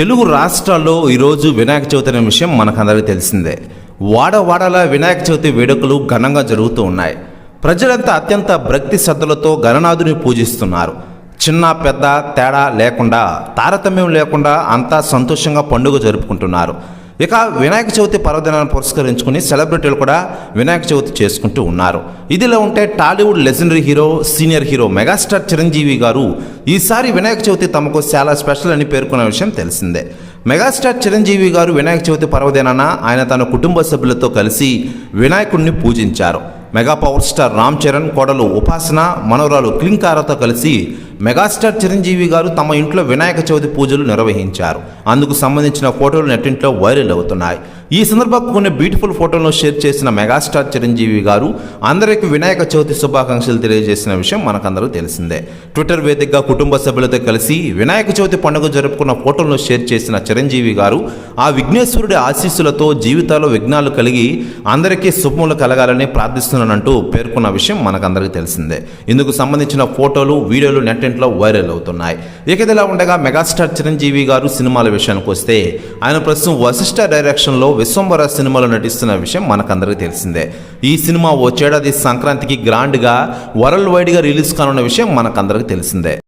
తెలుగు రాష్ట్రాల్లో ఈరోజు వినాయక చవితి అనే విషయం మనకందరికీ తెలిసిందే. వాడవాడల వినాయక చవితి వేడుకలు ఘనంగా జరుగుతూ ఉన్నాయి. ప్రజలంతా అత్యంత భక్తి శ్రద్ధలతో గణనాథుని పూజిస్తున్నారు. చిన్న పెద్ద తేడా లేకుండా తారతమ్యం లేకుండా అంతా సంతోషంగా పండుగ జరుపుకుంటున్నారు. ఇక వినాయక చవితి పర్వదినాన్ని పురస్కరించుకుని సెలబ్రిటీలు కూడా వినాయక చవితి చేసుకుంటూ ఉన్నారు. ఇదిలా ఉంటే Tollywood legendary hero senior hero megastar Chiranjeevi garu ఈసారి వినాయక చవితి తమకు చాలా స్పెషల్ అని పేర్కొన్న విషయం తెలిసిందే. మెగాస్టార్ చిరంజీవి గారు వినాయక చవితి పర్వదినాన ఆయన తన కుటుంబ సభ్యులతో కలిసి వినాయకుడిని పూజించారు. Mega power star Ram Charan కోడలు ఉపాసన మనవరాలు క్లింకారతో కలిసి మెగాస్టార్ చిరంజీవి గారు తమ ఇంట్లో వినాయక చవితి పూజలు నిర్వహించారు. అందుకు సంబంధించిన ఫోటోలు నెట్టింట్లో వైరల్ అవుతున్నాయి. ఈ సందర్భంగా కొన్ని బ్యూటిఫుల్ ఫోటోలను షేర్ చేసిన మెగాస్టార్ చిరంజీవి గారు అందరికీ వినాయక చవితి శుభాకాంక్షలు తెలియజేసిన విషయం మనకందరూ తెలిసిందే. ట్విట్టర్ వేదికగా కుటుంబ సభ్యులతో కలిసి వినాయక చవితి పండుగ జరుపుకున్న ఫోటోలను షేర్ చేసిన చిరంజీవి గారు ఆ విఘ్నేశ్వరుడి ఆశీస్సులతో జీవితాల్లో విఘ్నాలు కలిగి అందరికీ శుభములు కలగాలని ప్రార్థిస్తున్నానంటూ పేర్కొన్న విషయం మనకందరికీ తెలిసిందే. ఇందుకు సంబంధించిన ఫోటోలు వీడియోలు నెట్టింట్లో వైరల్ అవుతున్నాయి. ఇక ఇదిలా ఉండగా మెగాస్టార్ చిరంజీవి గారు సినిమాల విషయానికి వస్తే ఆయన ప్రస్తుతం వశిష్ఠ డైరెక్షన్లో విశ్వంబర సినిమాలో నటిస్తున్న విషయం మనకందరికీ తెలిసిందే. ఈ సినిమా వచ్చేడాది సంక్రాంతికి గ్రాండ్గా వరల్డ్ వైడ్గా రిలీజ్ కానున్న విషయం మనకందరికీ తెలిసిందే.